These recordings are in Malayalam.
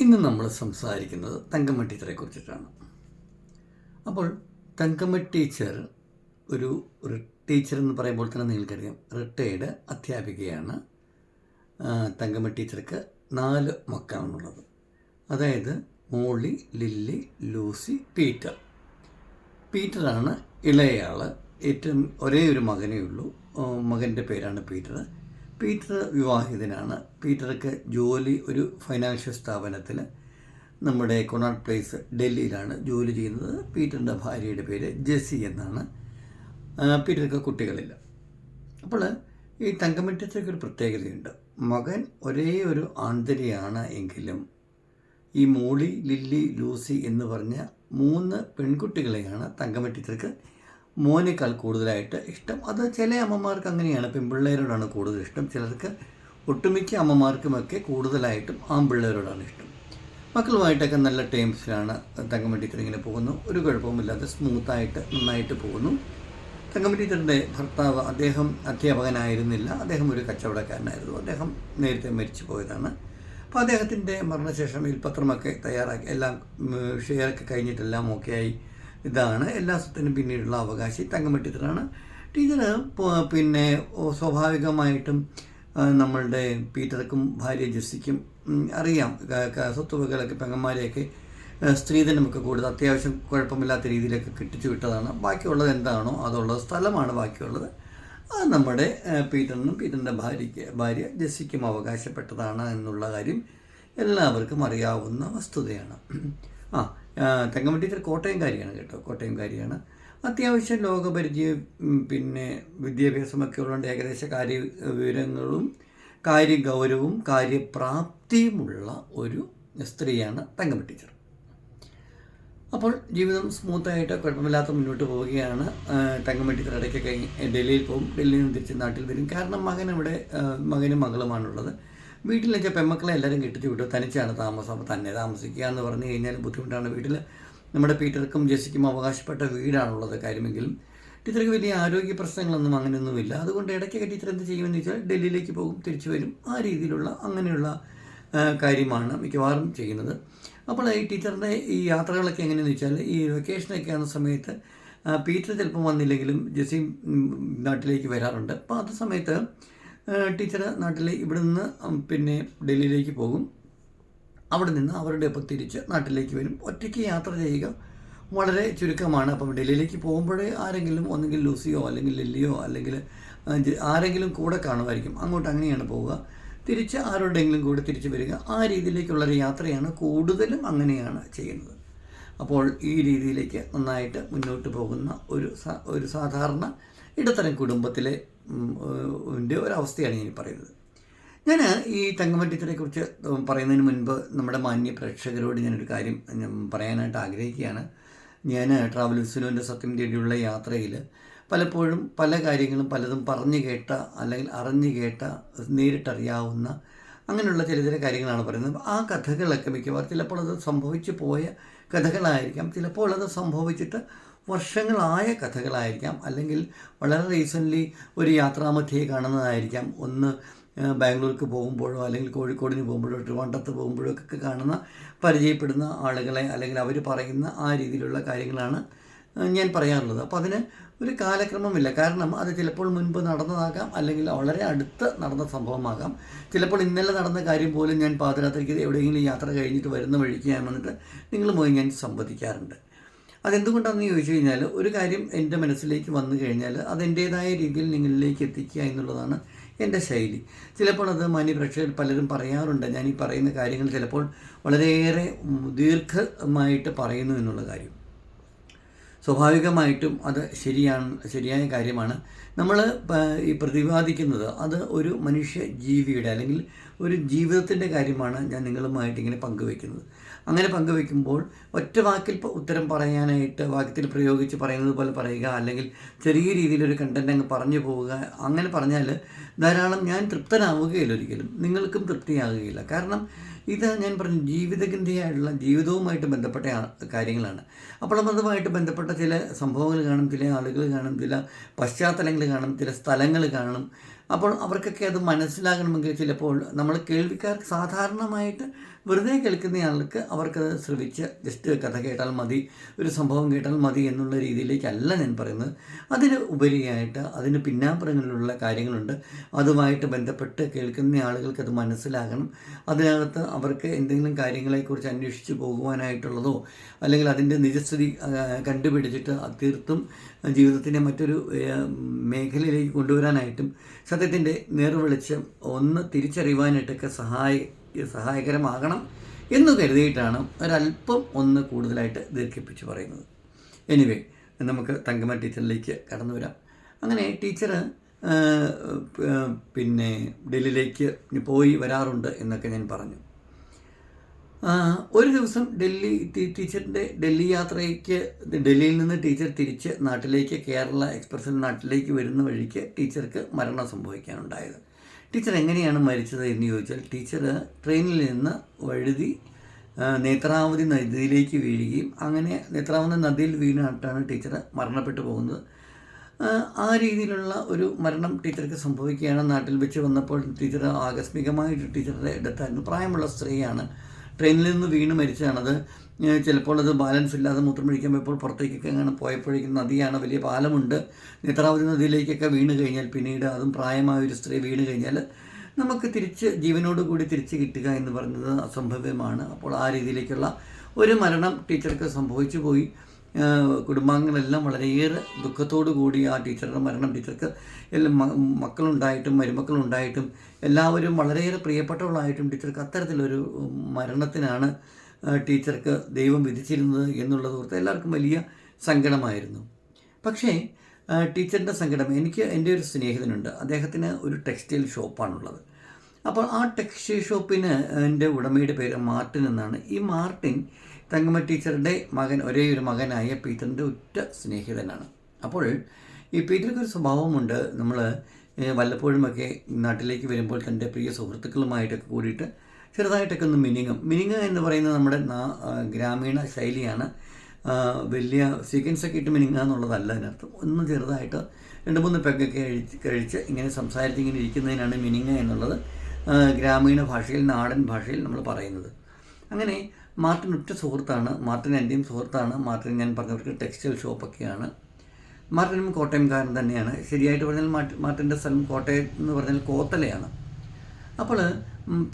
ഇന്ന് നമ്മൾ സംസാരിക്കുന്നത് തങ്കമ്മ ടീച്ചറെ കുറിച്ചിട്ടാണ് അപ്പോൾ തങ്കമ്മ ടീച്ചർ ഒരു ടീച്ചർ എന്ന് പറയുമ്പോൾ തന്നെ നിങ്ങൾക്കറിയാം. റിട്ടയർഡ് അധ്യാപികയാണ്. തങ്കമ്മ ടീച്ചർക്ക് നാല് മക്കളാണുള്ളത്. അതായത് മോളി ലില്ലി ലൂസി പീറ്റർ. പീറ്ററാണ് ഇളയയാൾ ഏറ്റവും ഒരേ ഒരു മകനേ ഉള്ളൂ. മകന്റെ പേരാണ് പീറ്റർ. പീറ്റർ വിവാഹിതനാണ്. പീറ്റർക്ക് ജോലി ഒരു ഫൈനാൻഷ്യൽ സ്ഥാപനത്തിൽ നമ്മുടെ കൊണാട്ട് പ്ലേസ് ഡൽഹിയിലാണ് ജോലി ചെയ്യുന്നത്. പീറ്ററിന്റെ ഭാര്യയുടെ പേര് ജെസ്സി എന്നാണ്. പീറ്റർക്ക് കുട്ടികളില്ല. അപ്പോൾ ഈ തങ്കമറ്റത്തേക്ക് ഒരു പ്രത്യേകതയുണ്ട്. മകൻ ഒരേ ഒരു ആന്തരിയാണ് എങ്കിലും ഈ മോളി ലില്ലി ലൂസി എന്ന് പറഞ്ഞ മൂന്ന് പെൺകുട്ടികളെയാണ് തങ്കമ്മ ടീച്ചർക്ക് മോനേക്കാൾ കൂടുതലായിട്ട് ഇഷ്ടം. അത് ചില അമ്മമാർക്ക് അങ്ങനെയാണ്. പെൺപിള്ളേരോടാണ് കൂടുതൽ ഇഷ്ടം. ചിലർക്ക് ഒട്ടുമിക്ക അമ്മമാർക്കുമൊക്കെ കൂടുതലായിട്ടും ആൺപിള്ളേരോടാണ് ഇഷ്ടം. മക്കളുമായിട്ടൊക്കെ നല്ല ടേംസിലാണ് തങ്കമ്മ ടീച്ചർ ഇങ്ങനെ പോകുന്നു. ഒരു കുഴപ്പവുമില്ലാതെ സ്മൂത്തായിട്ട് നന്നായിട്ട് പോകുന്നു. തങ്കമ്മ ടീച്ചറിന്റെ ഭർത്താവ് അദ്ദേഹം അധ്യാപകനായിരുന്നില്ല. അദ്ദേഹം ഒരു കച്ചവടക്കാരനായിരുന്നു. അദ്ദേഹം നേരത്തെ മരിച്ചു പോയതാണ്. അപ്പോൾ അദ്ദേഹത്തിന്റെ മരണശേഷം വിൽപത്രമൊക്കെ തയ്യാറാക്കി. എല്ലാം ഷെയറൊക്കെ കഴിഞ്ഞിട്ടെല്ലാം ഓക്കെയായി. ഇതാണ് എല്ലാ സ്വത്തിനും പിന്നീടുള്ള അവകാശി തങ്കമ്മ ടീച്ചർ പിന്നെ സ്വാഭാവികമായിട്ടും നമ്മളുടെ പീറ്റർക്കും ഭാര്യ ജെസ്സിക്കും അറിയാം. സ്വത്തുവകളൊക്കെ പെങ്ങന്മാരെയൊക്കെ സ്ത്രീധനമൊക്കെ കൂടുതൽ അത്യാവശ്യം കുഴപ്പമില്ലാത്ത രീതിയിലൊക്കെ കിട്ടിച്ചു വിട്ടതാണ്. ബാക്കിയുള്ളത് എന്താണോ അതുള്ള സ്ഥലമാണ് ബാക്കിയുള്ളത്. അത് നമ്മുടെ പീറ്ററിനും പീറ്ററിന്റെ ഭാര്യയ്ക്ക് ഭാര്യ ജെസ്സിക്കും അവകാശപ്പെട്ടതാണ് എന്നുള്ള കാര്യം എല്ലാവർക്കും അറിയാവുന്ന വസ്തുതയാണ്. ആ ആ, തങ്കമ്മ ടീച്ചർ കോട്ടയംകാരിയാണ് കേട്ടോ കോട്ടയംകാരിയാണ്. അത്യാവശ്യം ലോകപരിചയം പിന്നെ വിദ്യാഭ്യാസമൊക്കെ ഉള്ളതുകൊണ്ട് ഏകദേശ കാര്യ വിവരങ്ങളും കാര്യഗൗരവും കാര്യപ്രാപ്തിയുമുള്ള ഒരു സ്ത്രീയാണ് തങ്കമ്മ ടീച്ചർ. അപ്പോൾ ജീവിതം സ്മൂത്തായിട്ട് കുഴപ്പമില്ലാത്ത മുന്നോട്ട് പോവുകയാണ് തങ്കമ്മ ടീച്ചർ ഇടയ്ക്കൊക്കെ ഡൽഹിയിൽ പോകും ഡൽഹിയിൽ നിന്ന് തിരിച്ച് നാട്ടിൽ വരും. കാരണം മകൻ ഇവിടെ മകനും മകളുമാണുള്ളത്. വീട്ടിലൊക്കെ പെമ്മക്കളെ എല്ലാവരും കെട്ടിച്ച് വിട്ടു തനിച്ചാണ് താമസം അപ്പോൾ തന്നെ താമസിക്കുക എന്ന് പറഞ്ഞു കഴിഞ്ഞാൽ ബുദ്ധിമുട്ടാണ് വീട്ടിൽ നമ്മുടെ പീറ്റർക്കും ജെസ്സിക്കും അവകാശപ്പെട്ട വീടാണുള്ളത് കാര്യമെങ്കിലും ടീച്ചർക്ക് വലിയ ആരോഗ്യ പ്രശ്നങ്ങളൊന്നും അങ്ങനെയൊന്നുമില്ല. അതുകൊണ്ട് ഇടയ്ക്കൊക്കെ ടീച്ചർ എന്ത് ചെയ്യുമെന്ന് വെച്ചാൽ ഡൽഹിയിലേക്ക് പോകും തിരിച്ചു വരും. ആ രീതിയിലുള്ള അങ്ങനെയുള്ള കാര്യമാണ് മിക്കവാറും ചെയ്യുന്നത്. അപ്പോൾ ഈ ടീച്ചറിന്റെ ഈ യാത്രകളൊക്കെ എങ്ങനെയെന്ന് വെച്ചാൽ ഈ വെക്കേഷനൊക്കെ ആകുന്ന സമയത്ത് പീറ്റർ ചിലപ്പം വന്നില്ലെങ്കിലും ജെസ്സി നാട്ടിലേക്ക് വരാറുണ്ട്. അപ്പോൾ അത് സമയത്ത് ടീച്ചർ നാട്ടിൽ ഇവിടെ നിന്ന് പിന്നെ ഡൽഹിയിലേക്ക് പോകും. അവിടെ നിന്ന് അവരുടെ ഒപ്പം തിരിച്ച് നാട്ടിലേക്ക് വരും. ഒറ്റയ്ക്ക് യാത്ര ചെയ്യുക വളരെ ചുരുക്കമാണ്. അപ്പം ഡൽഹിയിലേക്ക് പോകുമ്പോഴേ ആരെങ്കിലും ഒന്നുകിൽ ലൂസിയോ അല്ലെങ്കിൽ ലില്ലിയോ അല്ലെങ്കിൽ ആരെങ്കിലും കൂടെ കാണുമായിരിക്കും. അങ്ങോട്ട് അങ്ങനെയാണ് പോവുക. തിരിച്ച് ആരോടെങ്കിലും കൂടെ തിരിച്ച് വരിക. ആ രീതിയിലേക്കുള്ള ഒരു യാത്രയാണ് കൂടുതലും അങ്ങനെയാണ് ചെയ്യുന്നത്. അപ്പോൾ ഈ രീതിയിലേക്ക് നന്നായിട്ട് മുന്നോട്ട് പോകുന്ന ഒരു ഒരു സാധാരണ ഇടത്തരം കുടുംബത്തിലെ ഒരവസ്ഥയാണ് ഞാൻ പറയുന്നത്. ഞാൻ ഈ തങ്കമ്മ കുറിച്ച് പറയുന്നതിന് മുൻപ് നമ്മുടെ മാന്യ പ്രേക്ഷകരോട് ഞാനൊരു കാര്യം പറയാനായിട്ട് ആഗ്രഹിക്കുകയാണ്. ഞാൻ ട്രാവൽ വിസുനുവിന്റെ സത്യം തേടിയുള്ള യാത്രയിൽ പലപ്പോഴും പല കാര്യങ്ങളും പലതും പറഞ്ഞു കേട്ട അല്ലെങ്കിൽ അറിഞ്ഞു കേട്ട നേരിട്ടറിയാവുന്ന അങ്ങനെയുള്ള ചില ചില കാര്യങ്ങളാണ് പറയുന്നത്. ആ കഥകളൊക്കെ മിക്കവാറും ചിലപ്പോൾ അത് സംഭവിച്ചു പോയ കഥകളായിരിക്കാം. ചിലപ്പോൾ അത് സംഭവിച്ചിട്ട് വർഷങ്ങളായ കഥകളായിരിക്കാം. അല്ലെങ്കിൽ വളരെ റീസെന്റ്ലി ഒരു യാത്രാമധ്യയെ കാണുന്നതായിരിക്കാം. ഒന്ന് ബാംഗ്ലൂർക്ക് പോകുമ്പോഴോ അല്ലെങ്കിൽ കോഴിക്കോടിന് പോകുമ്പോഴോ ട്രിവാൻഡ്രത്ത് പോകുമ്പോഴോ ഒക്കെ കാണുന്ന പരിചയപ്പെടുന്ന ആളുകളെ അല്ലെങ്കിൽ അവർ പറയുന്ന ആ രീതിയിലുള്ള കാര്യങ്ങളാണ് ഞാൻ പറയാറുള്ളത്. അപ്പോൾ അതിന് ഒരു കാലക്രമമില്ല. കാരണം അത് ചിലപ്പോൾ മുൻപ് നടന്നതാകാം അല്ലെങ്കിൽ വളരെ അടുത്ത് നടന്ന സംഭവമാകാം. ചിലപ്പോൾ ഇന്നലെ നടന്ന കാര്യം പോലും ഞാൻ പാതിരാത്രിക്ക് എവിടെയെങ്കിലും യാത്ര കഴിഞ്ഞിട്ട് വരുന്ന വഴിക്ക് ഞാൻ വന്നിട്ട് നിങ്ങളുമായി ഞാൻ സംവദിക്കാറുണ്ട്. അതെന്തുകൊണ്ടാണെന്ന് ചോദിച്ചു കഴിഞ്ഞാൽ ഒരു കാര്യം എന്റെ മനസ്സിലേക്ക് വന്നു കഴിഞ്ഞാൽ അതെന്റേതായ രീതിയിൽ നിങ്ങളിലേക്ക് എത്തിക്കുക എന്നുള്ളതാണ് എന്റെ ശൈലി. ചിലപ്പോൾ അത് മാന്യപ്രേക്ഷകർ പലരും പറയാറുണ്ട്. ഞാൻ ഈ പറയുന്ന കാര്യങ്ങൾ ചിലപ്പോൾ വളരെയേറെ ദീർഘമായിട്ട് പറയുന്നു എന്നുള്ള കാര്യം. സ്വാഭാവികമായിട്ടും അത് ശരിയാണ് ശരിയായ കാര്യമാണ്. നമ്മൾ ഈ പ്രതിപാദിക്കുന്നത് അത് ഒരു മനുഷ്യ ജീവിയുടെ അല്ലെങ്കിൽ ഒരു ജീവിതത്തിന്റെ കാര്യമാണ് ഞാൻ നിങ്ങളുമായിട്ട് ഇങ്ങനെ പങ്കുവെക്കുന്നത്. അങ്ങനെ പങ്കുവെക്കുമ്പോൾ ഒറ്റ വാക്കിൽ ഉത്തരം പറയാനായിട്ട് വാക്യത്തിൽ പ്രയോഗിച്ച് പറയുന്നത് പോലെ പറയുക അല്ലെങ്കിൽ ചെറിയ രീതിയിലൊരു കണ്ടന്റ് അങ്ങ് പറഞ്ഞു പോവുക അങ്ങനെ പറഞ്ഞാൽ ധാരാളം ഞാൻ തൃപ്തനാവുകയില്ല ഒരിക്കലും. നിങ്ങൾക്കും തൃപ്തിയാകുകയില്ല. കാരണം ഇത് ഞാൻ പറഞ്ഞു ജീവിതഗന്ധിയായിട്ടുള്ള ജീവിതവുമായിട്ട് ബന്ധപ്പെട്ട കാര്യങ്ങളാണ്. അപ്പോൾ അതുമായിട്ട് ബന്ധപ്പെട്ട ചില സംഭവങ്ങൾ കാണും ചില ആളുകൾ കാണും ചില പശ്ചാത്തലങ്ങൾ കാണും ചില സ്ഥലങ്ങൾ കാണും. അപ്പോൾ അവർക്കൊക്കെ അത് മനസ്സിലാകണമെങ്കിൽ ചിലപ്പോൾ നമ്മൾ കേൾവിക്കാർക്ക് സാധാരണമായിട്ട് വെറുതെ കേൾക്കുന്ന ആൾക്ക് അവർക്കത് ശ്രവിച്ച് ജസ്റ്റ് കഥ കേട്ടാൽ മതി ഒരു സംഭവം കേട്ടാൽ മതി എന്നുള്ള രീതിയിലേക്കല്ല ഞാൻ പറയുന്നത്. അതിന് ഉപരിയായിട്ട് അതിന് പിന്നാമ്പുറങ്ങളിലുള്ള കാര്യങ്ങളുണ്ട്. അതുമായിട്ട് ബന്ധപ്പെട്ട് കേൾക്കുന്ന ആളുകൾക്ക് അത് മനസ്സിലാകണം. അതിനകത്ത് അവർക്ക് എന്തെങ്കിലും കാര്യങ്ങളെക്കുറിച്ച് അന്വേഷിച്ച് പോകുവാനായിട്ടുള്ളതോ അല്ലെങ്കിൽ അതിന്റെ നിജസ്ഥിതി കണ്ടുപിടിച്ചിട്ട് തീർത്തും ജീവിതത്തിന്റെ മറ്റൊരു മേഖലയിലേക്ക് കൊണ്ടുവരാനായിട്ടും സത്യത്തിന്റെ നേർവെളിച്ചം ഒന്ന് തിരിച്ചറിയുവാനായിട്ടൊക്കെ സഹായ സഹായകരമാകണം എന്ന് കരുതിയിട്ടാണ് ഒരല്പം ഒന്ന് കൂടുതലായിട്ട് ദീർഘിപ്പിച്ച് പറയുന്നത്. എനിവേ നമുക്ക് തങ്കമ്മ ടീച്ചറിലേക്ക് കടന്നു വരാം. അങ്ങനെ ടീച്ചർ പിന്നെ ഡൽഹിയിലേക്ക് പോയി വരാറുണ്ട് എന്നൊക്കെ ഞാൻ പറഞ്ഞു. ഒരു ദിവസം ഡൽഹി ടീച്ചറിന്റെ ഡൽഹി യാത്രയ്ക്ക് ഡൽഹിയിൽ നിന്ന് ടീച്ചർ തിരിച്ച് നാട്ടിലേക്ക് കേരള എക്സ്പ്രസിൽ നാട്ടിലേക്ക് വരുന്ന വഴിക്ക് ടീച്ചർക്ക് മരണം സംഭവിക്കാനുണ്ടായത്. ടീച്ചർ എങ്ങനെയാണ് മരിച്ചത് എന്ന് ചോദിച്ചാൽ ടീച്ചർ ട്രെയിനിൽ നിന്ന് വഴുതി നേത്രാവതി നദിയിലേക്ക് വീഴുകയും അങ്ങനെ നേത്രാവതി നദിയിൽ വീണിട്ടാണ് ടീച്ചർ മരണപ്പെട്ടു പോകുന്നത്. ആ രീതിയിലുള്ള ഒരു മരണം ടീച്ചർക്ക് സംഭവിക്കുകയാണ്. നാട്ടിൽ വെച്ച് വന്നപ്പോൾ ടീച്ചർ ആകസ്മികമായിട്ട് ടീച്ചറുടെ ഇടത്തായിരുന്നു പ്രായമുള്ള സ്ത്രീയാണ്. ട്രെയിനിൽ നിന്ന് വീണ് അത് ചിലപ്പോൾ അത് ബാലൻസ് ഇല്ലാതെ മൂത്രം ഒഴിക്കാൻ പോയപ്പോൾ പുറത്തേക്കൊക്കെ അങ്ങനെ പോയപ്പോഴേക്കും നദിയാണ് വലിയ പാലമുണ്ട്. നേത്രാവതി നദിയിലേക്കൊക്കെ വീണ് കഴിഞ്ഞാൽ പിന്നീട് അതും പ്രായമായ ഒരു സ്ത്രീ വീണ് കഴിഞ്ഞാൽ നമുക്ക് തിരിച്ച് ജീവനോട് കൂടി തിരിച്ച് കിട്ടുക എന്ന് പറയുന്നത് അസംഭവ്യമാണ്. അപ്പോൾ ആ രീതിയിലേക്കുള്ള ഒരു മരണം ടീച്ചർക്ക് സംഭവിച്ചു പോയി. കുടുംബാംഗങ്ങളെല്ലാം വളരെയേറെ ദുഃഖത്തോടു കൂടി ആ ടീച്ചറുടെ മരണം ടീച്ചർക്ക് എല്ലാം മക്കളുണ്ടായിട്ടും മരുമക്കളുണ്ടായിട്ടും എല്ലാവരും വളരെയേറെ പ്രിയപ്പെട്ടവളായിട്ടും ടീച്ചർക്ക് അത്തരത്തിലൊരു മരണത്തിനാണ് ടീച്ചർക്ക് ദൈവം വിധിച്ചിരുന്നത് എന്നുള്ളത് ഓർത്ത് എല്ലാവർക്കും വലിയ സങ്കടമായിരുന്നു. പക്ഷേ ടീച്ചറിന്റെ സങ്കടം എനിക്ക് എന്റെ ഒരു സ്നേഹിതനുണ്ട്. അദ്ദേഹത്തിന് ഒരു ടെക്സ്റ്റൈൽ ഷോപ്പാണുള്ളത്. അപ്പോൾ ആ ടെക്സ്റ്റൈൽ ഷോപ്പിന് എന്റെ ഉടമയുടെ പേര് മാർട്ടിൻ എന്നാണ്. ഈ മാർട്ടിൻ തങ്കമ്മ ടീച്ചറുടെ മകൻ ഒരേ ഒരു മകനായ പീറ്ററിന്റെ ഉറ്റ സ്നേഹിതനാണ്. അപ്പോൾ ഈ പീറ്റർക്ക് ഒരു സ്വഭാവമുണ്ട്. നമ്മൾ വല്ലപ്പോഴുമൊക്കെ നാട്ടിലേക്ക് വരുമ്പോൾ തന്റെ പ്രിയ സുഹൃത്തുക്കളുമായിട്ടൊക്കെ കൂടിയിട്ട് ചെറുതായിട്ടൊക്കെ ഒന്ന് മിനിങ്ങും. മിനിങ്ങ എന്ന് പറയുന്നത് നമ്മുടെ ഗ്രാമീണ ശൈലിയാണ്. വലിയ സീക്വൻസ് ഒക്കെ ഇട്ട് മിനിങ്ങുക എന്നുള്ളതല്ല അതിനർത്ഥം. ഒന്ന് ചെറുതായിട്ട് രണ്ട് മൂന്ന് പെഗ്ഗൊക്കെ കഴിച്ച് കഴിച്ച് ഇങ്ങനെ സംസാരിച്ച് ഇങ്ങനെ ഇരിക്കുന്നതിനാണ് മിനിങ്ങ എന്നുള്ളത് ഗ്രാമീണ ഭാഷയിൽ നാടൻ ഭാഷയിൽ നമ്മൾ പറയുന്നത്. അങ്ങനെ മാർട്ടിൻ ഉറ്റ സുഹൃത്താണ്. മാർട്ടിൻ എന്റെയും സുഹൃത്താണ്. മാർട്ടിൻ ഞാൻ പറഞ്ഞവർക്ക് ടെക്സ്റ്റൈൽ ഷോപ്പൊക്കെയാണ് മാർട്ടിനും കോട്ടയംകാരൻ തന്നെയാണ്. ശരിയായിട്ട് പറഞ്ഞാൽ മാർട്ടി മാർട്ടിന്റെ സ്ഥലം കോട്ടയം എന്ന് പറഞ്ഞാൽ കോത്തലയാണ്. അപ്പോൾ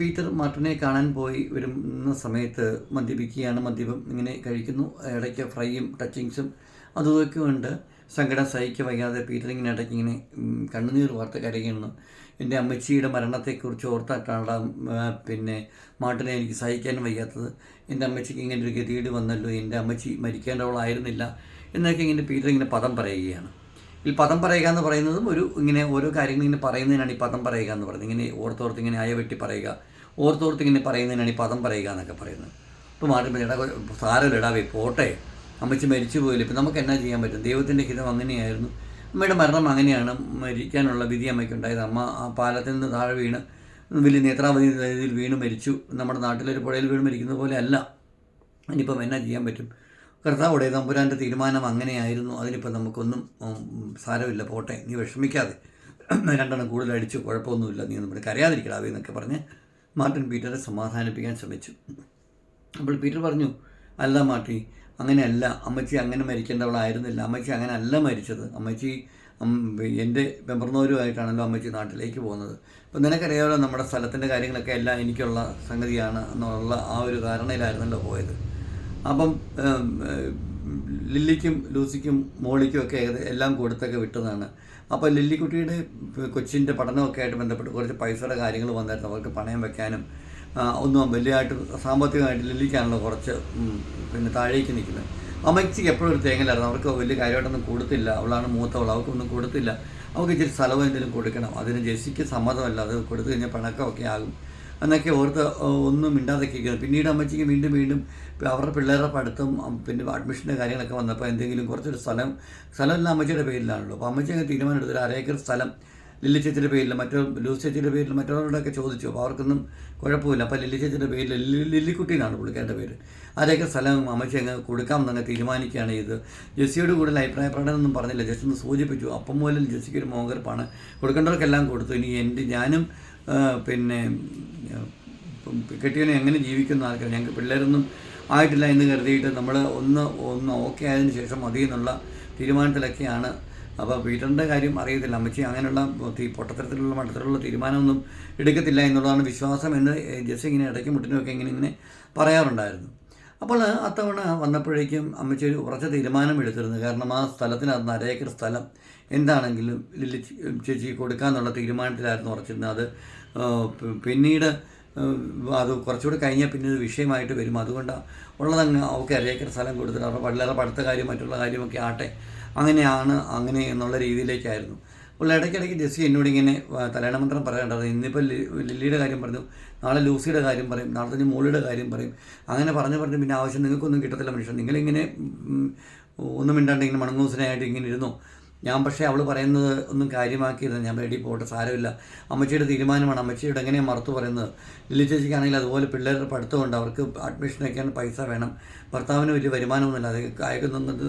പീറ്റർ മാർട്ടിനെ കാണാൻ പോയി വരുന്ന സമയത്ത് മദ്യപിക്കുകയാണ്. മദ്യപം ഇങ്ങനെ കഴിക്കുന്നു. ഇടയ്ക്ക് ഫ്രൈയും ടച്ചിങ്സും അതുമൊക്കെ ഉണ്ട്. സങ്കടം സഹിക്കുക വയ്യാതെ പീറ്റർ ഇങ്ങനെ ഇടയ്ക്ക് ഇങ്ങനെ കണ്ണുനീർ വാർത്ത കരയുന്നു. എന്റെ അമ്മച്ചിയുടെ മരണത്തെക്കുറിച്ച് ഓർത്തിട്ടാണ് പിന്നെ മാട്ടിനെ എനിക്ക് സഹിക്കാൻ വയ്യാത്തത്. എന്റെ അമ്മച്ചിക്ക് ഇങ്ങനെ ഒരു ഗതികേട് വന്നല്ലോ എന്റെ അമ്മച്ചി മരിക്കേണ്ടവളായിരുന്നില്ല എന്നൊക്കെ ഇങ്ങനെ പീറ്റർ ഇങ്ങനെ പദം പറയുകയാണ്. ഈ പദം പറയുക എന്ന് പറയുന്നതും ഒരു ഇങ്ങനെ ഓരോ കാര്യങ്ങൾ ഇങ്ങനെ പറയുന്നതിനാണ് ഈ പദം പറയുക എന്ന് പറയുന്നത്. ഇങ്ങനെ ഓർത്തോർത്ത് ഇങ്ങനെ അയവെട്ടി പറയുക ഓർത്തോർത്ത് ഇങ്ങനെ പറയുന്നതിനാണ് ഈ പദം പറയുക എന്നൊക്കെ പറയുന്നത്. ഇപ്പോൾ മാറി ഇടാ സാരമില്ല ഇടാവേ പോട്ടെ. അമ്മച്ചി മരിച്ചു പോയില്ല ഇപ്പം നമുക്ക് എന്നാ ചെയ്യാൻ പറ്റും? ദൈവത്തിന്റെ ഹിതം അങ്ങനെയായിരുന്നു. അമ്മയുടെ മരണം അങ്ങനെയാണ് മരിക്കാനുള്ള വിധി അമ്മയ്ക്കുണ്ടായത്. അമ്മ ആ പാലത്തിൽ നിന്ന് താഴെ വീണ് വലിയ നേത്രാവതി രീതിയിൽ വീണ് മരിച്ചു. നമ്മുടെ നാട്ടിലൊരു പുഴയിൽ വീണ് മരിക്കുന്നത് പോലെ അല്ല. ഇനിയിപ്പം എന്നാ ചെയ്യാൻ പറ്റും? കർത്താവുടെ തമ്പുരാന്റെ തീരുമാനം അങ്ങനെയായിരുന്നു. അതിനിപ്പോൾ നമുക്കൊന്നും സാരമില്ല. പോട്ടെ. നീ വിഷമിക്കാതെ. രണ്ടെണ്ണം കൂടുതൽ അടിച്ചു. കുഴപ്പമൊന്നുമില്ല. നീ നമ്മുടെ കരയാതിരിക്കടാവേ എന്നൊക്കെ പറഞ്ഞ് മാർട്ടിൻ പീറ്ററെ സമാധാനിപ്പിക്കാൻ ശ്രമിച്ചു. അപ്പോൾ പീറ്റർ പറഞ്ഞു അല്ല മാട്ടി അങ്ങനെയല്ല. അമ്മച്ചി അങ്ങനെ മരിക്കേണ്ടവളായിരുന്നില്ല. അമ്മച്ചി അങ്ങനെ അല്ല മരിച്ചത്. അമ്മച്ചി എന്റെ പെമ്പർന്നവരുമായിട്ടാണല്ലോ അമ്മച്ചി നാട്ടിലേക്ക് പോകുന്നത്. അപ്പം നിനക്കറിയാമല്ലോ നമ്മുടെ സ്ഥലത്തിന്റെ കാര്യങ്ങളൊക്കെ എല്ലാം എനിക്കുള്ള സംഗതിയാണ് എന്നുള്ള ആ ഒരു ധാരണയിലായിരുന്നല്ലോ പോയത്. അപ്പം ലില്ലിക്കും ലൂസിക്കും മോളിക്കും ഒക്കെ എല്ലാം കൊടുത്തൊക്കെ വിട്ടതാണ്. അപ്പോൾ ലില്ലിക്കുട്ടിയുടെ കൊച്ചിന്റെ പഠനമൊക്കെ ആയിട്ട് ബന്ധപ്പെട്ട് കുറച്ച് പൈസയുടെ കാര്യങ്ങൾ വന്നായിരുന്നു. അവർക്ക് പണയം വെക്കാനും ഒന്നും വലിയതായിട്ട് സാമ്പത്തികമായിട്ട് ലില്ലിക്കാണല്ലോ കുറച്ച് പിന്നെ താഴേക്ക് നിൽക്കുന്നത്. അമ്മച്ചിക്ക് എപ്പോഴും ഒരു തേങ്ങലായിരുന്നു അവർക്ക് വലിയ കാര്യമായിട്ടൊന്നും കൊടുത്തില്ല. അവളാണ് മൂത്തവൾ അവർക്കൊന്നും കൊടുത്തില്ല. അവൾക്ക് ഇച്ചിരി സ്ഥലവും എന്തെങ്കിലും കൊടുക്കണം. അതിന് ജെസിക്ക് സമ്മതമല്ല. അത് കൊടുത്തു കഴിഞ്ഞാൽ പണക്കമൊക്കെ ആകും. എന്നൊക്കെ ഓർത്ത് ഒന്നും മിണ്ടാതൊക്കെ ഇരിക്കുന്നത് പിന്നീട് അമ്മച്ചിക്ക് വീണ്ടും വീണ്ടും അവരുടെ പിള്ളേരുടെ പഠിത്തം പിന്നെ അഡ്മിഷന്റെ കാര്യങ്ങളൊക്കെ വന്നപ്പോൾ എന്തെങ്കിലും കുറച്ചൊരു സ്ഥലം സ്ഥലമെല്ലാം അമ്മച്ചിയുടെ പേരിലാണല്ലോ. അപ്പോൾ അമ്മച്ചി അങ്ങ് തീരുമാനം എടുത്തൊരു അരേക്കർ സ്ഥലം ലില്ലി ചേച്ചിയുടെ പേരിൽ മറ്റോ ലൂസ് ചേച്ചിയുടെ പേരിൽ മറ്റവരോടൊക്കെ ചോദിച്ചു. അപ്പോൾ അവർക്കൊന്നും കുഴപ്പമില്ല. അപ്പോൾ ലില്ലി ചേച്ചിയുടെ പേരിൽ ലില്ലി ലില്ലിക്കുട്ടി എന്നാണ് പുള്ളിക്കാരുടെ പേര്. ആരെയൊക്കെ സ്ഥലം അമ്മച്ചി അങ്ങ് കൊടുക്കാമെന്നങ്ങ് തീരുമാനിക്കുകയാണ് ചെയ്ത് ജെസ്സിയോട് കൂടുതൽ അഭിപ്രായ പ്രകടനമൊന്നും പറഞ്ഞില്ല. ജസ്റ്റ് ഒന്ന് സൂചിപ്പിച്ചു. അപ്പം മുതൽ ജെസ്സിക്ക് ഒരു മോഹർപ്പാണ് കൊടുക്കേണ്ടവർക്കെല്ലാം കൊടുത്തു. ഇനി എന്റെ ഞാനും പിന്നെ കെട്ടിയവനെ എങ്ങനെ ജീവിക്കുന്ന ആൾക്കാർ ഞങ്ങൾക്ക് പിള്ളേരൊന്നും ആയിട്ടില്ല എന്ന് കരുതിയിട്ട് നമ്മൾ ഒന്ന് ഒന്ന് ഓക്കെ ആയതിനു ശേഷം മതി എന്നുള്ള തീരുമാനത്തിലൊക്കെയാണ് അപ്പോൾ പീറ്ററിന്റെ കാര്യം അറിയത്തില്ല. അമ്മച്ചി അങ്ങനെയുള്ള പൊട്ടത്തരത്തിലുള്ള മട്ടത്തിലുള്ള തീരുമാനമൊന്നും എടുക്കത്തില്ല എന്നുള്ളതാണ് വിശ്വാസം എന്ന് ജസ്റ്റ് ഇങ്ങനെ ഇടയ്ക്ക് മുട്ടിനൊക്കെ ഇങ്ങനെ ഇങ്ങനെ പറയാറുണ്ടായിരുന്നു. അപ്പോൾ അത്തവണ വന്നപ്പോഴേക്കും അമ്മച്ചി ഒരു ഉറച്ച തീരുമാനം എടുത്തിരുന്നു. കാരണം ആ സ്ഥലത്തിനകത്ത് അരേക്കർ സ്ഥലം എന്താണെങ്കിലും ലില്ലി ചേച്ചി കൊടുക്കാമെന്നുള്ള തീരുമാനത്തിലായിരുന്നു ഉറച്ചിരുന്നത്. അത് പിന്നീട് അത് കുറച്ചുകൂടി കഴിഞ്ഞാൽ പിന്നെ ഒരു വിഷയമായിട്ട് വരും. അതുകൊണ്ട് ഉള്ളതങ്ങ് അവർക്ക് അരേക്കർ സ്ഥലം കൊടുത്തിട്ട് അവരുടെ വളരെ പഠിത്ത കാര്യം മറ്റുള്ള കാര്യമൊക്കെ ആട്ടെ അങ്ങനെയാണ് അങ്ങനെ എന്നുള്ള രീതിയിലേക്കായിരുന്നു. അപ്പോൾ ഇടയ്ക്കിടയ്ക്ക് ജെസ്സി എന്നോട് ഇങ്ങനെ തലയണ മന്ത്രം പറയേണ്ടത് ഇന്നിപ്പോൾ ലില്ലിയുടെ കാര്യം പറഞ്ഞു നാളെ ലൂസിയുടെ കാര്യം പറയും നാളെ തന്നെ മോളിയുടെ കാര്യം പറയും. അങ്ങനെ പറഞ്ഞു പറഞ്ഞ് പിന്നെ ആവശ്യം നിങ്ങൾക്കൊന്നും കിട്ടത്തില്ല മനുഷ്യൻ. നിങ്ങളിങ്ങനെ ഒന്നും മിണ്ടാണ്ട് ഇങ്ങനെ മണങ്ങൂസിനായിട്ട് ഇങ്ങനെ ഇരുന്നു? ഞാൻ പക്ഷേ അവൾ പറയുന്നത് ഒന്നും കാര്യമാക്കിയില്ല. ഞാൻ റെഡി പോട്ടെ സാരമില്ല. അമ്മച്ചിയുടെ തീരുമാനമാണ്. അമ്മച്ചിയുടെ എങ്ങനെയാണ് മറുത്തു പറയുന്നത്? ലില്ലി ചേച്ചിക്കാണെങ്കിൽ അതുപോലെ പിള്ളേരുടെ പഠിത്തമുണ്ട്. അവർക്ക് അഡ്മിഷനൊക്കെയാണ് പൈസ വേണം. ഭർത്താവിന് വലിയ വരുമാനമൊന്നുമില്ല. അത് കായക്കുന്നത്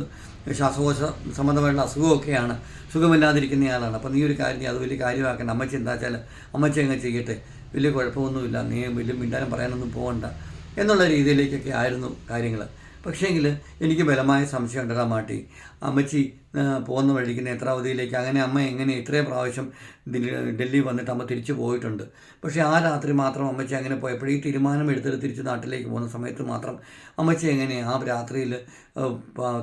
ശ്വാസകോശ സംബന്ധമായിട്ടുള്ള അസുഖമൊക്കെയാണ്. സുഖമില്ലാതിരിക്കുന്നയാളാണ് അപ്പോൾ നീ ഒരു കാര്യം നീ അത് വലിയ കാര്യമാക്കണം അമ്മച്ചി എന്താ വെച്ചാൽ അമ്മച്ചി അങ്ങ് ചെയ്യട്ടെ. വലിയ കുഴപ്പമൊന്നുമില്ല. നീ വലിയ മിണ്ടാനും പറയാനൊന്നും പോകണ്ട എന്നുള്ള രീതിയിലേക്കൊക്കെ ആയിരുന്നു കാര്യങ്ങൾ പക്ഷേങ്കിൽ എനിക്ക് ബലമായ സംശയം ഉണ്ടാകാൻ മാട്ടി. അമ്മച്ചി പോകുന്ന വഴിക്ക് നേത്രാവതിയിലേക്ക് അങ്ങനെ അമ്മ എങ്ങനെ ഇത്രയും പ്രാവശ്യം ഡൽഹി വന്നിട്ട് അമ്മ തിരിച്ചു പോയിട്ടുണ്ട്. പക്ഷേ ആ രാത്രി മാത്രം അമ്മച്ചി അങ്ങനെ പോയപ്പോൾ ഈ തീരുമാനം എടുത്തിട്ട് തിരിച്ച് നാട്ടിലേക്ക് പോകുന്ന സമയത്ത് മാത്രം അമ്മച്ചി എങ്ങനെ ആ രാത്രിയിൽ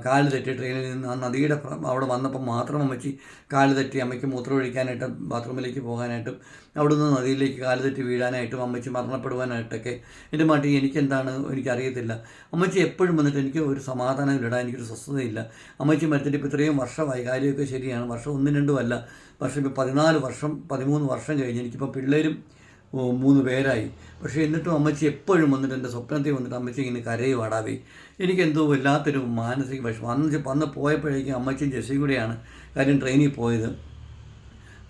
കാൽ തെറ്റി ട്രെയിനിൽ നിന്ന് ആ നദിയുടെ അവിടെ വന്നപ്പോൾ മാത്രം അമ്മച്ചി കാൽ തെറ്റി അമ്മയ്ക്ക് മൂത്രം ഒഴിക്കാനായിട്ട് ബാത്റൂമിലേക്ക് പോകാനായിട്ടും അവിടുന്ന് നദിയിലേക്ക് കാൽ തെറ്റി വീഴാനായിട്ടും അമ്മച്ചി മരണപ്പെടുവാനായിട്ടൊക്കെ എന്റെ മാട്ടി എനിക്കെന്താണ് എനിക്കറിയത്തില്ല. അമ്മച്ചി എപ്പോഴും വന്നിട്ട് എനിക്ക് ഒരു സമാധാനം ഇടാൻ എനിക്കൊരു സ്വസ്ഥതയില്ല. അമ്മച്ചി മരത്തിന്റെ ഇപ്പോൾ ഇത്രയും വർഷമായി കാര്യമൊക്കെ ശരിയാണ്. വർഷം ഒന്നും രണ്ടും അല്ല. വർഷം ഇപ്പോൾ പതിനാല് വർഷം പതിമൂന്ന് വർഷം കഴിഞ്ഞ് എനിക്കിപ്പോൾ പിള്ളേരും മൂന്ന് പേരായി. പക്ഷേ എന്നിട്ടും അമ്മച്ചി എപ്പോഴും വന്നിട്ട് എന്റെ സ്വപ്നത്തിൽ വന്നിട്ട് അമ്മച്ചി ഇങ്ങനെ കരയും വാടാവേ. എനിക്കെന്തോ വല്ലാത്തൊരു മാനസിക വിഷമം. അന്ന് വന്ന് പോയപ്പോഴേക്കും അമ്മച്ചിയും ജെസ്സിയും കൂടെയാണ് കാര്യം ട്രെയിനിൽ പോയത്.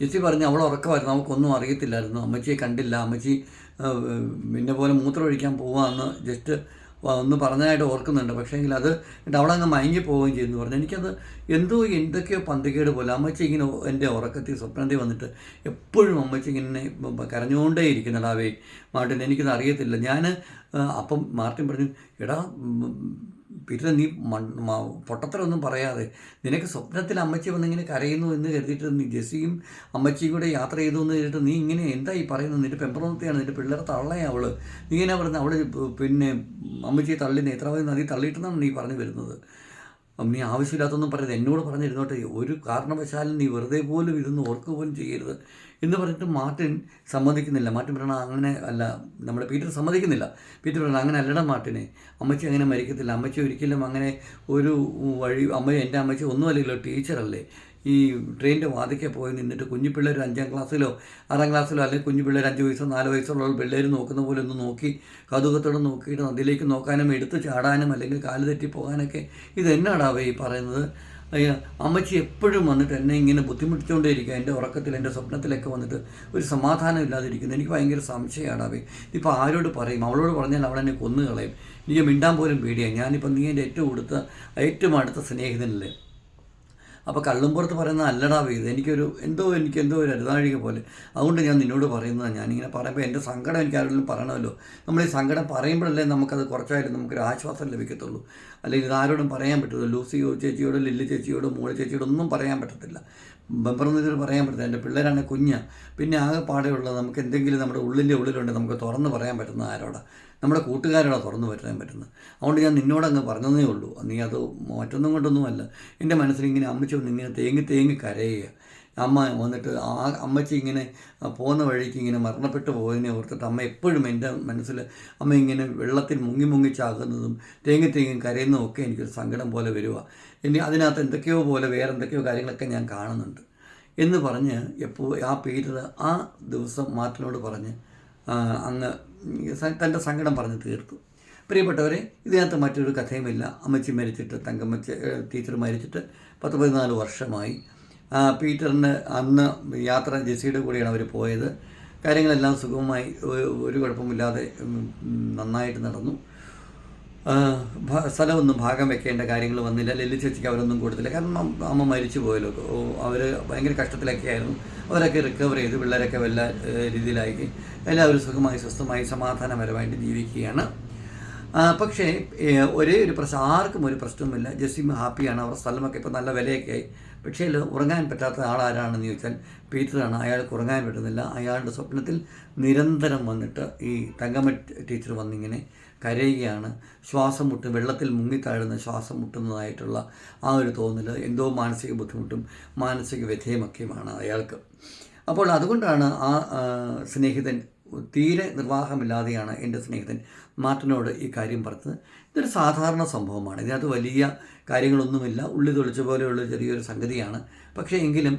ജെസ്സി പറഞ്ഞു അവൾ ഉറക്കമായിരുന്നു. നമുക്കൊന്നും അറിയത്തില്ലായിരുന്നു. അമ്മച്ചിയെ കണ്ടില്ല. അമ്മച്ചി പിന്നെ പോലെ മൂത്രം ഒഴിക്കാൻ ജസ്റ്റ് ഒന്ന് പറഞ്ഞതായിട്ട് ഓർക്കുന്നുണ്ട്. പക്ഷേ എങ്കിൽ അത് അവളങ്ങ് മയങ്ങി പോവുകയും ചെയ്യുന്നു. പറഞ്ഞു എനിക്കത് എന്തോ എന്തൊക്കെയോ പന്തികേട് പോലെ. അമ്മച്ചി ഇങ്ങനെ എന്റെ ഉറക്കത്തിൽ സ്വപ്നത്തിൽ വന്നിട്ട് എപ്പോഴും അമ്മച്ചി ഇങ്ങനെ കരഞ്ഞുകൊണ്ടേ ഇരിക്കുന്നുണ്ടാവേ മാർട്ടിൻ എനിക്കത് അറിയത്തില്ല. ഞാൻ അപ്പം മാർട്ടിൻ പറഞ്ഞു എടാ പീറ്റർ നീ പൊട്ടത്തരമൊന്നും പറയാതെ. നിനക്ക് സ്വപ്നത്തിൽ അമ്മച്ചി വന്നിങ്ങനെ കരയുന്നു എന്ന് കരുതിയിട്ട് നീ ജെസ്സിയും അമ്മച്ചിയും കൂടെ യാത്ര ചെയ്തു എന്ന് കരുതിയിട്ട് നീ ഇങ്ങനെ എന്താ ഈ പറയുന്നത്? നിന്റെ പെമ്പറത്തെയാണ് നിന്റെ പിള്ളേരെ തള്ളയാ അവൾ നീ ഇങ്ങനെ പറയുന്നത് അവൾ പിന്നെ അമ്മച്ചിയെ തള്ളി നേത്രാവതി നദി തള്ളിയിട്ടെന്നാണ് നീ പറഞ്ഞു വരുന്നത്. നീ ആവശ്യമില്ലാത്തൊന്നും പറയരുത്. എന്നോട് പറഞ്ഞിരുന്നോട്ടെ ഒരു കാരണവശാലും നീ വെറുതെ പോലും ഇതൊന്നും ഓർക്കുക പോലും ചെയ്യരുത് എന്ന് പറഞ്ഞിട്ട് മാർട്ടിൻ സമ്മതിക്കുന്നില്ല. മാർട്ടിൻ പറയണ അങ്ങനെ അല്ല നമ്മുടെ പീറ്റർ സമ്മതിക്കുന്നില്ല. പീറ്റർ പറയണ അങ്ങനെ അല്ലട മാർട്ടിനെ. അമ്മച്ചി അങ്ങനെ മരിക്കത്തില്ല. അമ്മച്ചി ഒരിക്കലും അങ്ങനെ ഒരു വഴി അമ്മ എന്റെ അമ്മച്ചി ഒന്നും ഒന്നുമല്ലല്ലോ ടീച്ചറല്ലേ. ഈ ട്രെയിനിന്റെ വാതിക്കെ പോയി നിന്നിട്ട് കുഞ്ഞു പിള്ളേർ അഞ്ചാം ക്ലാസ്സിലോ ആറാം ക്ലാസ്സിലോ അല്ലെങ്കിൽ കുഞ്ഞു പിള്ളേർ അഞ്ച് വയസ്സോ നാല് വയസ്സുള്ള പിള്ളേർ നോക്കുന്ന പോലെ ഒന്ന് നോക്കി കൗതുകത്തോടെ നോക്കിയിട്ട് നദിയിലേക്ക് നോക്കാനും എടുത്ത് ചാടാനും അല്ലെങ്കിൽ കാൽ തെറ്റിപ്പോകാനൊക്കെ ഇത് എന്നാടാവേ ഈ പറയുന്നത്. അമ്മച്ചി എപ്പോഴും വന്നിട്ട് എന്നെ ഇങ്ങനെ ബുദ്ധിമുട്ടിച്ചുകൊണ്ടേ ഇരിക്കുക എന്റെ ഉറക്കത്തിൽ എന്റെ സ്വപ്നത്തിലൊക്കെ വന്നിട്ട് ഒരു സമാധാനം ഇല്ലാതിരിക്കുന്നു. എനിക്ക് ഭയങ്കര സംശയമാടാവേ ഇപ്പോൾ ആരോട് പറയും? അവളോട് പറഞ്ഞാൽ അവളെന്നെ കൊന്നു കളയും മിണ്ടാൻ പോലും പേടിയാണ് ഞാനിപ്പോൾ നീ എന്റെ ഏറ്റവും കൊടുത്ത ഏറ്റവും അടുത്ത സ്നേഹിതനല്ലേ? അപ്പോൾ കള്ളുംപുറത്ത് പറയുന്നത് അല്ലടാ ഇത് എനിക്കൊരു എന്തോ എനിക്ക് എന്തോ ഒരു അരുതാഴിക പോലെ. അതുകൊണ്ട് ഞാൻ നിന്നോട് പറയുന്നത്. ഞാനിങ്ങനെ പറയുമ്പോൾ എന്റെ സങ്കടം എനിക്ക് ആരെങ്കിലും പറയണമല്ലോ. നമ്മൾ ഈ സങ്കടം പറയുമ്പോഴല്ലേ നമുക്കത് കുറച്ചായിട്ട് നമുക്കൊരു ആശ്വാസം ലഭിക്കത്തുള്ളൂ. അല്ലെങ്കിൽ ആരോടും പറയാൻ പറ്റുള്ളൂ ലൂസിയോ ചേച്ചിയോടോ ലില്ലി ചേച്ചിയോടോ മോളി ചേച്ചിയോടോ ഒന്നും പറയാൻ പറ്റത്തില്ല. ബമ്പറന്നതിൽ പറയാൻ പറ്റുന്നത് എന്റെ പിള്ളേരാണ് കുഞ്ഞ്. പിന്നെ ആകെ പാടെയുള്ളത് നമുക്ക് എന്തെങ്കിലും നമ്മുടെ ഉള്ളിന്റെ ഉള്ളിലുണ്ട് നമുക്ക് തുറന്ന് പറയാൻ പറ്റുന്ന ആരോടാ? നമ്മുടെ കൂട്ടുകാരോടാണ് തുറന്ന് പറയാൻ പറ്റുന്നത്. അതുകൊണ്ട് ഞാൻ നിന്നോടങ്ങ് പറഞ്ഞതേ ഉള്ളൂ. നീ അത് മറ്റൊന്നും കൊണ്ടൊന്നുമല്ല. എന്റെ മനസ്സിൽ ഇങ്ങനെ അമ്മച്ചി ഒന്ന് ഇങ്ങനെ തേങ്ങി തേങ്ങി കരയുക. അമ്മ വന്നിട്ട് ആ അമ്മച്ചി ഇങ്ങനെ പോകുന്ന വഴിക്ക് ഇങ്ങനെ മരണപ്പെട്ടു പോയതിനെ ഓർത്തിട്ട് അമ്മ എപ്പോഴും എന്റെ മനസ്സിൽ അമ്മ ഇങ്ങനെ വെള്ളത്തിൽ മുങ്ങി മുങ്ങി ചാകുന്നതും തേങ്ങി തേങ്ങി കരയുന്നതും ഒക്കെ എനിക്കൊരു സങ്കടം പോലെ വരിക ഇനി അതിനകത്ത് എന്തൊക്കെയോ പോലെ വേറെ എന്തൊക്കെയോ കാര്യങ്ങളൊക്കെ ഞാൻ കാണുന്നുണ്ട്. എന്ന് പറഞ്ഞ് എപ്പോൾ ആ പീറ്റർ ആ ദിവസം മാർട്ടിനോട് പറഞ്ഞ് അങ്ങ് തന്റെ സങ്കടം പറഞ്ഞ് തീർത്തു. പ്രിയപ്പെട്ടവരെ ഇതിനകത്ത് മറ്റൊരു കഥയുമില്ല. അമ്മച്ചി മരിച്ചിട്ട് തങ്കമ്മച്ച ടീച്ചർ മരിച്ചിട്ട് പത്ത് പതിനാല് വർഷമായി. പീറ്ററിന് അന്ന് യാത്ര ജെസ്സിയുടെ കൂടെയാണ് അവർ പോയത്. കാര്യങ്ങളെല്ലാം സുഖമായി ഒരു കുഴപ്പമില്ലാതെ നന്നായിട്ട് നടന്നു. സ്ഥലമൊന്നും ഭാഗം വെക്കേണ്ട കാര്യങ്ങൾ വന്നില്ല. ലില്ലി ചേച്ചിക്ക് അവരൊന്നും കൊടുത്തില്ല. കാരണം അമ്മ- മരിച്ചു പോയല്ലോ. അവർ ഭയങ്കര കഷ്ടത്തിലൊക്കെ ആയിരുന്നു. അവരൊക്കെ റിക്കവർ ചെയ്ത് പിള്ളേരൊക്കെ വല്ല രീതിയിലായി എല്ലാവരും സുഖമായി സ്വസ്ഥമായി സമാധാനപരമായിട്ട് ജീവിക്കുകയാണ്. പക്ഷേ ഒരേ ഒരു പ്രശ്നം ആർക്കും ഒരു പ്രശ്നവുമില്ല. ജസീം ഹാപ്പിയാണ്. അവരുടെ സ്ഥലമൊക്കെ ഇപ്പോൾ നല്ല വിലയൊക്കെ ആയി. പക്ഷേ ഉറങ്ങാൻ പറ്റാത്ത ആളാരാണെന്ന് ചോദിച്ചാൽ പീറ്ററാണ്. അയാൾക്ക് ഉറങ്ങാൻ പറ്റുന്നില്ല. അയാളുടെ സ്വപ്നത്തിൽ നിരന്തരം വന്നിട്ട് ഈ തങ്കമ്മ ടീച്ചർ വന്നിങ്ങനെ കരയുകയാണ്. ശ്വാസം മുട്ടും വെള്ളത്തിൽ മുങ്ങിത്താഴുന്ന ശ്വാസം മുട്ടുന്നതായിട്ടുള്ള ആ ഒരു തോന്നൽ എന്തോ മാനസിക ബുദ്ധിമുട്ടും മാനസിക വ്യഥയുമൊക്കെയുമാണ് അയാൾക്ക്. അപ്പോൾ അതുകൊണ്ടാണ് ആ സ്നേഹിതൻ തീരെ നിർവാഹമില്ലാതെയാണ് എന്റെ സ്നേഹിതൻ മാർട്ടിനോട് ഈ കാര്യം പറഞ്ഞത്. ഇതൊരു സാധാരണ സംഭവമാണ്. ഇതിനകത്ത് വലിയ കാര്യങ്ങളൊന്നുമില്ല. ഉള്ളി തൊളിച്ച പോലെയുള്ള ചെറിയൊരു സംഗതിയാണ്. പക്ഷേ എങ്കിലും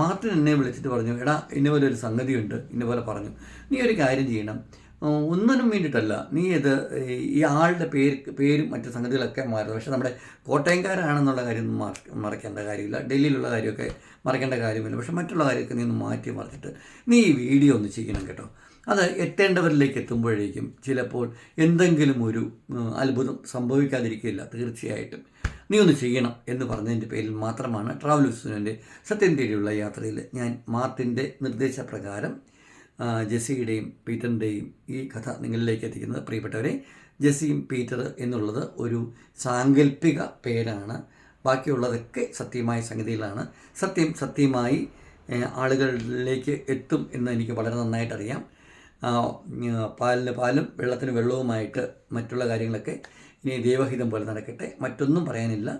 മാർട്ടിൻ എന്നെ വിളിച്ചിട്ട് പറഞ്ഞു എടാ ഇന്നപോലെ ഒരു സംഗതിയുണ്ട്. ഇന്നപോലെ പറഞ്ഞു നീ ഒരു കാര്യം ചെയ്യണം. ഒന്നിനും വേണ്ടിയിട്ടല്ല. നീ ഇത് ഈ ആളുടെ പേര് പേരും മറ്റു സംഗതികളൊക്കെ മാറുന്നു പക്ഷേ നമ്മുടെ കോട്ടയംകാരാണെന്നുള്ള കാര്യം ഒന്നും മറ- മറക്കേണ്ട കാര്യമില്ല. ഡൽഹിയിലുള്ള കാര്യമൊക്കെ മറക്കേണ്ട കാര്യമില്ല. പക്ഷേ മറ്റുള്ള കാര്യമൊക്കെ നീ ഒന്ന് മാറ്റി മറിച്ചിട്ട് നീ ഈ വീഡിയോ ഒന്ന് ചെയ്യണം കേട്ടോ. അത് എത്തേണ്ടവരിലേക്ക് എത്തുമ്പോഴേക്കും ചിലപ്പോൾ എന്തെങ്കിലും ഒരു അത്ഭുതം സംഭവിക്കാതിരിക്കില്ല തീർച്ചയായിട്ടും. നീ ഒന്ന് ചെയ്യണം എന്ന് പറഞ്ഞതിന്റെ പേരിൽ മാത്രമാണ് ട്രാവൽ വിസ്വന്റെ സത്യം തേടിയുള്ള യാത്രയിൽ ഞാൻ മാർട്ടിന്റെ നിർദ്ദേശപ്രകാരം ജെസ്സിയുടെയും പീറ്ററിന്റെയും ഈ കഥ നിങ്ങളിലേക്ക് എത്തിക്കുന്നത് പ്രിയപ്പെട്ടവരെ ജെസ്സിയും പീറ്റർ എന്നുള്ളത് ഒരു സാങ്കല്പിക പേരാണ്. ബാക്കിയുള്ളതൊക്കെ സത്യമായ സംഗതികളാണ്. സത്യം സത്യമായി ആളുകളിലേക്ക് എത്തും എന്ന് എനിക്ക് വളരെ നന്നായിട്ട് അറിയാം ആ, പാലിന് പാലും വെള്ളത്തിന് വെള്ളവുമായിട്ട് മറ്റുള്ള കാര്യങ്ങളൊക്കെ ഇനി ദൈവഹിതം പോലെ നടക്കട്ടെ. മറ്റൊന്നും പറയാനില്ല.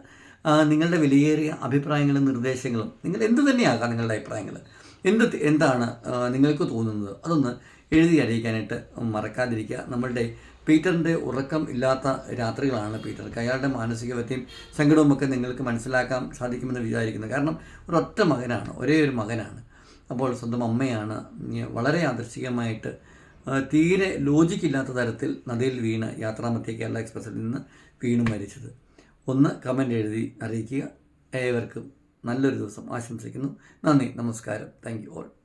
നിങ്ങളുടെ വിലയേറിയ അഭിപ്രായങ്ങളും നിർദ്ദേശങ്ങളും നിങ്ങൾ എന്തു തന്നെയാകാം നിങ്ങളുടെ അഭിപ്രായങ്ങൾ. എന്ത് എന്താണ് നിങ്ങൾക്ക് തോന്നുന്നത്? അതൊന്ന് എഴുതി അറിയിക്കാനായിട്ട് മറക്കാതിരിക്കുക. നമ്മളുടെ പീറ്ററിന്റെ ഉറക്കം ഇല്ലാത്ത രാത്രികളാണ് പീറ്റർക്ക് അയാളുടെ മാനസിക സങ്കടവും സങ്കടവുമൊക്കെ നിങ്ങൾക്ക് മനസ്സിലാക്കാൻ സാധിക്കുമെന്ന് വിചാരിക്കുന്നു. കാരണം ഒരൊറ്റ മകനാണ് ഒരേ ഒരു മകനാണ്. അപ്പോൾ സ്വന്തം അമ്മയാണ്. വളരെ ആദർശികമായിട്ട് തീരെ ലോജിക്കില്ലാത്ത തരത്തിൽ നദിയിൽ വീണ് യാത്രാമധ്യ കേരള എക്സ്പ്രസ്സിൽ നിന്ന് വീണു മരിച്ചത്. ഒന്ന് കമന്റ് എഴുതി അറിയിക്കുക. ഏവർക്കും നല്ലൊരു ദിവസം ആശംസിക്കുന്നു. നന്ദി നമസ്കാരം. Thank you all.